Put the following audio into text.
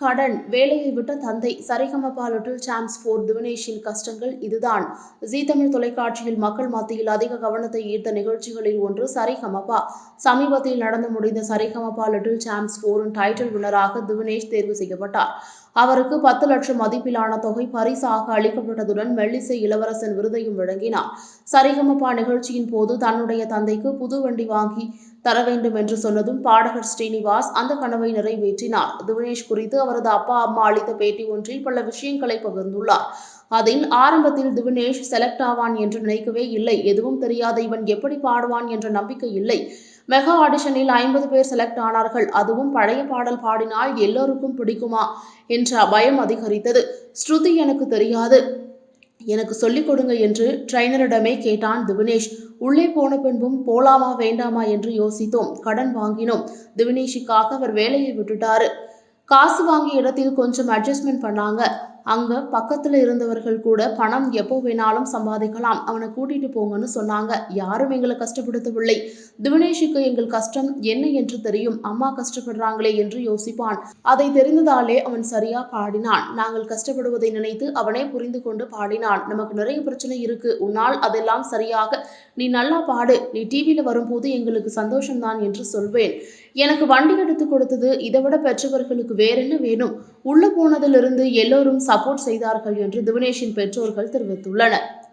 கடன் வேலையை விட்ட தந்தை சரிகமபா லிட்டில் சாம்ஸ் ஃபோர் திவினேஷின் கஷ்டங்கள் இதுதான். ஜி தமிழ் தொலைக்காட்சியில் மக்கள் மத்தியில் அதிக கவனத்தை ஈர்த்த நிகழ்ச்சிகளில் ஒன்று சரிகமபா. சமீபத்தில் நடந்து முடிந்த சரிகமபா லிட்டில் சாம்ஸ் ஃபோரின் டைட்டில் வினராக திவினேஷ் தேர்வு செய்யப்பட்டார். அவருக்கு பத்து லட்சம் மதிப்பிலான தொகை பரிசாக அளிக்கப்பட்டதுடன் மெல்லிசை இளவரசன் விருதையும் வழங்கினார். சரிகமபா நிகழ்ச்சியின் போது தன்னுடைய தந்தைக்கு புது வண்டி வாங்கி தர வேண்டும் என்று சொன்னதும் பாடகர் ஸ்ரீனிவாஸ் அந்த கனவை நிறைவேற்றினார். திவினேஷ் குறித்து அவரது அப்பா அம்மா அளித்த பேட்டி ஒன்றில் பல விஷயங்களை பகிர்ந்துள்ளார். அதில் ஆரம்பத்தில் திவினேஷ் செலக்ட் ஆவான் என்று நினைக்கவே இல்லை. எதுவும் தெரியாத இவன் எப்படி பாடுவான் என்ற நம்பிக்கை இல்லை. மெகா ஆடிஷனில் ஐம்பது பேர் செலக்ட் ஆனார்கள். அதுவும் பழைய பாடல் பாடினால் எல்லோருக்கும் பிடிக்குமா என்ற பயம் அதிகரித்தது. ஸ்ருதி எனக்கு தெரியாது. எனக்கு சொல்லிக் கொடுங்க என்று ட்ரைனரிடமே கேட்டான் திவினேஷ். உள்ளே போன பின்பும் போலாமா வேண்டாமா என்று யோசித்தோம். கடன் வாங்கினோம். திவினேஷுக்காக அவர் வேலையை விட்டுட்டாரு. காசு வாங்கிய இடத்தில் கொஞ்சம் அட்ஜஸ்ட்மெண்ட் பண்ணாங்க. அங்க பக்கத்துல இருந்தவர்கள் கூட பணம் எப்போ வேணாலும் சம்பாதிக்கலாம். அவனை கூட்டிட்டு போங்கன்னு சொன்னாங்க. யாரும் எங்களை கஷ்டப்படுத்தவில்லை. திவினேஷுக்கு எங்கள் கஷ்டம் என்ன என்று தெரியும். அம்மா கஷ்டப்படுறாங்களே என்று யோசிப்பான். அதை தெரிந்ததாலே அவன் சரியா பாடினான். நாங்கள் கஷ்டப்படுவதை நினைத்து அவனே புரிந்து கொண்டு பாடினான். நமக்கு நிறைய பிரச்சனை இருக்கு. உன்னால் அதெல்லாம் சரியாக நீ நல்லா பாடு. நீ டிவியில வரும்போது எங்களுக்கு சந்தோஷம்தான் என்று சொல்வேன். எனக்கு வண்டி எடுத்து கொடுத்தது இதை விட பெற்றவர்களுக்கு வேறென்ன வேணும்? உள்ள போனதிலிருந்து எல்லோரும் சப்போர்ட் செய்தார்கள் என்று திவினேஷின் பெற்றோர்கள் தெரிவித்துள்ளனர்.